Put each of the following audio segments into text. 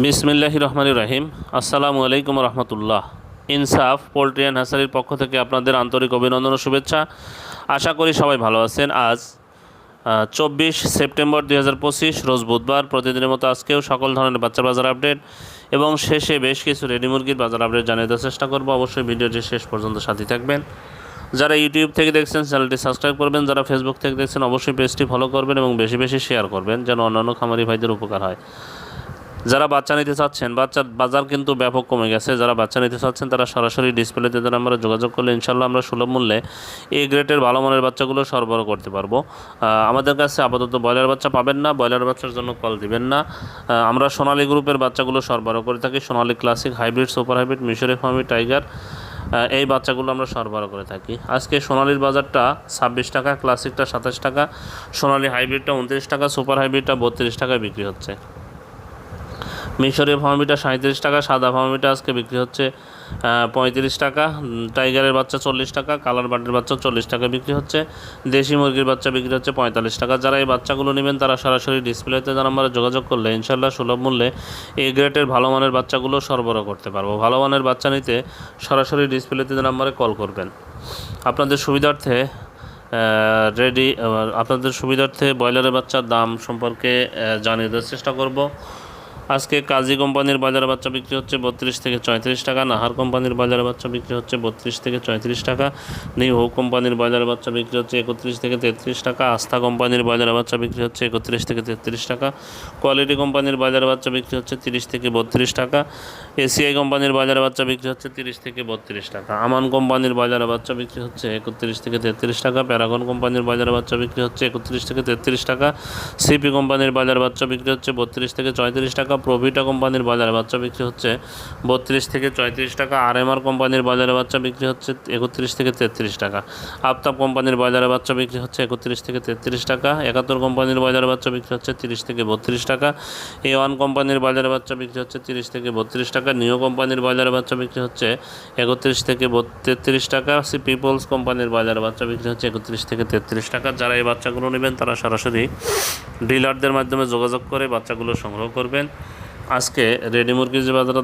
বিসমিল্লাহ রহমান রাহিম। আসসালামু আলাইকুম রহমতুল্লাহ। ইনসাফ পোলট্রি অ্যান্ড হাসারির পক্ষ থেকে আপনাদের আন্তরিক অভিনন্দন ও শুভেচ্ছা। আশা করি সবাই ভালো আছেন। আজ চব্বিশ সেপ্টেম্বর দুই হাজার পঁচিশ, রোজ বুধবার, প্রতিদিনের মতো আজকেও সকল ধরনের বাচ্চা বাজার আপডেট এবং শেষে বেশ কিছু রেডি মুরগির বাজার আপডেট জানিয়ে দেওয়ার চেষ্টা করব। অবশ্যই ভিডিওটি শেষ পর্যন্ত সাথে থাকবেন। যারা ইউটিউব থেকে দেখছেন, চ্যানেলটি সাবস্ক্রাইব করবেন। যারা ফেসবুক থেকে দেখছেন, অবশ্যই পেজটি ফলো করবেন এবং বেশি বেশি শেয়ার করবেন, যেন অন্যান্য খামারি ভাইদের উপকার হয়। যারা বাচ্চা নিতে চাচ্ছেন বাচ্চার বাজার কিন্তু ব্যাপক কমে গেছে, যারা বাচ্চা নিতে চাচ্ছেন তারা সরাসরি ডিসপ্লেতে তারা আমরা যোগাযোগ করলে ইনশাল্লাহ আমরা সুলভ মূল্যে এই গ্রেটের ভালো মানের বাচ্চাগুলো সরবরাহ করতে পারব। আমাদের কাছে আপাতত ব্রয়লার বাচ্চা পাবেন না, ব্রয়লার বাচ্চার জন্য কল দিবেন না। আমরা সোনালী গ্রুপের বাচ্চাগুলো সরবরাহ করে থাকি, Sonali classic hybrid super hybrid মিশরে ফার্মি টাইগার এই বাচ্চাগুলো আমরা সরবরাহ করে থাকি। আজকে সোনালির বাজারটা ছাব্বিশ টাকা ক্লাসিকটা সাতাশ টাকা, সোনালি হাইব্রিডটা উনত্রিশ টাকা সুপার হাইব্রিডটা বত্রিশ টাকায় বিক্রি হচ্ছে। মিশরীয় ফার্মিটা সাঁত্রিশ টাকা, সাদা ফার্মিটা আজকে বিক্রি হচ্ছে পঁয়ত্রিশ টাকা। টাইগারের বাচ্চা চল্লিশ টাকা, কালার বাটের বাচ্চা চল্লিশ টাকা বিক্রি হচ্ছে। দেশি মুরগির বাচ্চা বিক্রি হচ্ছে পঁয়তাল্লিশ টাকা। যারা এই বাচ্চাগুলো নেবেন, তারা সরাসরি ডিসপ্লেতে যারা আমরা যোগাযোগ করলে ইনশাল্লাহ সুলভ মূল্যে এই গ্রেটের ভালো মানের বাচ্চাগুলো সরবরাহ করতে পারব। ভালো মানের বাচ্চা নিতে সরাসরি ডিসপ্লেতে নাম্বারে কল করবেন। আপনাদের সুবিধার্থে রেডি আপনাদের সুবিধার্থে ব্রয়লারের বাচ্চার দাম সম্পর্কে জানিয়ে দেওয়ার চেষ্টা করব। আজকে কাজী কোম্পানির বাজারে বাচ্চা বিক্রি হচ্ছে বত্রিশ থেকে চৌত্রিশ টাকা, নাহার কোম্পানির বাজারে বাচ্চা বিক্রি হচ্ছে বত্রিশ থেকে চৌত্রিশ টাকা, নিউ কোম্পানির বাজারে বাচ্চা বিক্রি হচ্ছে একত্রিশ থেকে তেত্রিশ টাকা, আস্থা কোম্পানির বাজারে বাচ্চা বিক্রি হচ্ছে একত্রিশ থেকে তেত্রিশ টাকা, কোয়ালিটি কোম্পানির বাজারে বাচ্চা বিক্রি হচ্ছে তিরিশ থেকে বত্রিশ টাকা, এসিআই কোম্পানির বাজারে বাচ্চা বিক্রি হচ্ছে তিরিশ থেকে বত্রিশ টাকা, আমান কোম্পানির বাজারে বাচ্চা বিক্রি হচ্ছে একত্রিশ থেকে তেত্রিশ টাকা, প্যারাগন কোম্পানির বাজারে বাচ্চা বিক্রি হচ্ছে একত্রিশ থেকে তেত্রিশ টাকা, সিপি কোম্পানির বাজার বাচ্চা বিক্রি হচ্ছে বত্রিশ থেকে চৌত্রিশ টাকা প্রভিটা কোম্পানির বাজারে। বাচ্চা বিক্রি হচ্ছে বত্রিশ থেকে চৌত্রিশ টাকা। আর এম আর কোম্পানির বাজারে বাচ্চা বিক্রি হচ্ছে একত্রিশ থেকে তেত্রিশ টাকা। আফতাব কোম্পানির বাজারে বাচ্চা বিক্রি হচ্ছে একত্রিশ থেকে তেত্রিশ টাকা। একাত্তর কোম্পানির বাজারে বাচ্চা বিক্রি হচ্ছে তিরিশ থেকে বত্রিশ টাকা। এ ওয়ান কোম্পানির বাজারে বাচ্চা বিক্রি হচ্ছে তিরিশ থেকে বত্রিশ টাকা। নিও কোম্পানির বাজারে বাচ্চা বিক্রি হচ্ছে একত্রিশ থেকে তেত্রিশ টাকা। সি পিপলস কোম্পানির বাজারে বাচ্চা বিক্রি হচ্ছে একত্রিশ থেকে তেত্রিশ টাকা। যারা এই বাচ্চাগুলো নেবেন, তারা সরাসরি ডিলারদের মাধ্যমে যোগাযোগ করে বাচ্চাগুলো সংগ্রহ করবেন। আজকে রেডি মুরগির যে বাজার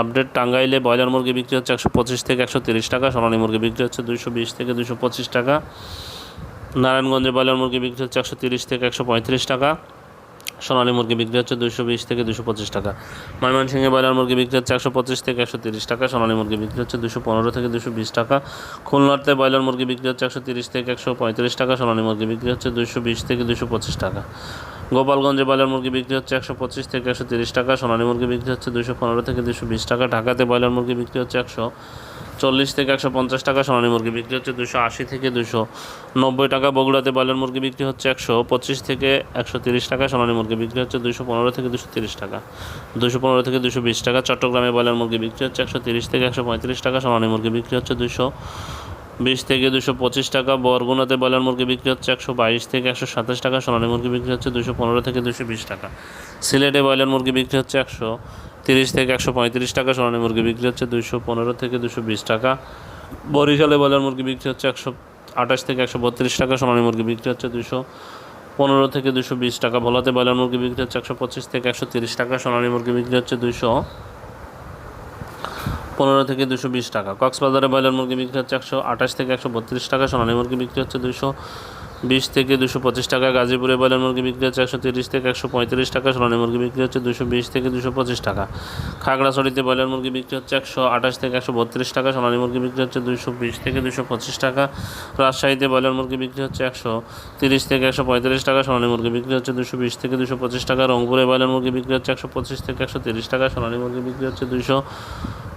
আপডেট টাঙ্গাইলে ব্রয়লার মুরগি বিক্রি হচ্ছে একশো পঁচিশ থেকে একশো তিরিশ টাকা, সোনালী মুরগি বিক্রি হচ্ছে দুইশো বিশ থেকে দুশো পঁচিশ টাকা, নারায়ণগঞ্জে ব্রয়লার মুরগি বিক্রি হচ্ছে একশো তিরিশ থেকে একশো পঁয়ত্রিশ টাকা, সোনালী মুরগি বিক্রি হচ্ছে দুশো বিশ থেকে দুশো পঁচিশ টাকা, ময়মনসিংহে ব্রয়লার মুরগি বিক্রি হচ্ছে একশো পঁচিশ থেকে একশো তিরিশ টাকা, সোনালী মুরগি বিক্রি হচ্ছে দুশো পনেরো থেকে দুশো বিশ টাকা, খুলনাতে ব্রয়লার মুরগি বিক্রি হচ্ছে একশো তিরিশ থেকে একশো পঁয়ত্রিশ টাকা, সোনালী মুরগি বিক্রি হচ্ছে দুশো বিশ থেকে দুশো পঁচিশ টাকা। গোপালগঞ্জে ব্রয়লার মুরগি বিক্রি হচ্ছে একশো পঁচিশ থেকে একশো তিরিশ টাকা, সোনালী মুরগি বিক্রি হচ্ছে দুশো পনেরো থেকে দুশো বিশ টাকা, ঢাকাতে ব্রয়লার মুরগি বিক্রি হচ্ছে একশো চল্লিশ থেকে একশো পঞ্চাশ টাকা, সোনালী মুরগি বিক্রি হচ্ছে দুশো আশি থেকে দুশো নব্বই টাকা, বগুড়াতে ব্রয়লার মুরগি বিক্রি হচ্ছে একশো পঁচিশ থেকে একশো তিরিশ টাকা, সোনালী মুরগি বিক্রি হচ্ছে দুশো পনেরো থেকে দুশো তিরিশ টাকা, দুশো পনেরো থেকে দুশো বিশ টাকা, চট্টগ্রামে ব্রয়লার মুরগি বিক্রি হচ্ছে একশো তিরিশ থেকে একশো পঁয়ত্রিশ টাকা, সোনালী মুরগি বিক্রি হচ্ছে দুশো বিশ থেকে দুশো পঁচিশ টাকা বরগুনাতে ব্রয়লার মুরগি বিক্রি হচ্ছে একশো বাইশ থেকে একশো সাতাশ টাকা, সোনালী মুরগি বিক্রি হচ্ছে দুশো পনেরো থেকে দুশো বিশ টাকা। সিলেটে ব্রয়লার মুরগি বিক্রি হচ্ছে একশো তিরিশ থেকে একশো পঁয়ত্রিশ টাকা, সোনালী মুরগি বিক্রি হচ্ছে দুশো পনেরো থেকে দুশো বিশ টাকা। বরিশালে ব্রয়লার মুরগি বিক্রি হচ্ছে একশো আঠাশ থেকে একশো বত্রিশ টাকা, সোনালী মুরগি বিক্রি হচ্ছে দুশো পনেরো থেকে দুশো বিশ টাকা। ভোলাতে ব্রয়লার মুরগি বিক্রি হচ্ছে একশো পঁচিশ থেকে একশো তিরিশ টাকা, সোনালী মুরগি বিক্রি হচ্ছে দুশো পনেরো থেকে দুশো বিশ টাকা কক্সবাজারে ব্রয়লার মুরগি বিক্রি হচ্ছে একশো আঠাশ থেকে একশো বত্রিশ টাকা সোনালী মুরগি বিক্রি হচ্ছে দুশো বিশ থেকে দুশো পঁচিশ টাকা গাজীপুরে ব্রয়লার মুরগি বিক্রি হচ্ছে একশো তিরিশ থেকে একশো পঁয়ত্রিশ টাকা সোনালী মুরগি বিক্রি হচ্ছে দুশো বিশ থেকে দুশো পঁচিশ টাকা খাগড়াছড়িতে ব্রয়লার মুরগি বিক্রি হচ্ছে একশো আঠাশ থেকে একশো বত্রিশ টাকা সোনালী মুরগি বিক্রি হচ্ছে দুশো বিশ থেকে দুশো পঁচিশ টাকা রাজশাহীতে ব্রয়লার মুরগি বিক্রি হচ্ছে একশো তিরিশ থেকে একশো পঁয়ত্রিশ টাকা সোনালী মুরগি বিক্রি হচ্ছে দুশো বিশ থেকে দুশো পঁচিশ টাকা রংপুরে ব্রয়লার মুরগি বিক্রি হচ্ছে একশো পঁচিশ থেকে একশো তিরিশ টাকা সোনালী মুরগি বিক্রি হচ্ছে দুশো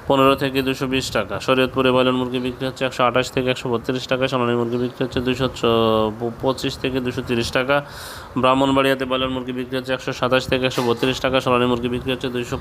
পনেরো থেকে দুশো বিশ টাকা। শরীয়তপুরে ব্রয়লার মুরগি বিক্রি হচ্ছে একশো আঠাশ থেকে একশো বত্রিশ টাকা, সোনালী মুরগি বিক্রি হচ্ছে দুশো পঁচিশ থেকে দুশো তিরিশ টাকা। ব্রাহ্মণবাড়িয়াতে ব্রয়লার মুরগি বিক্রি হচ্ছে একশো সাতাশ থেকে একশো বত্রিশ টাকা, সোনালী মুরগি বিক্রি হচ্ছে দুশো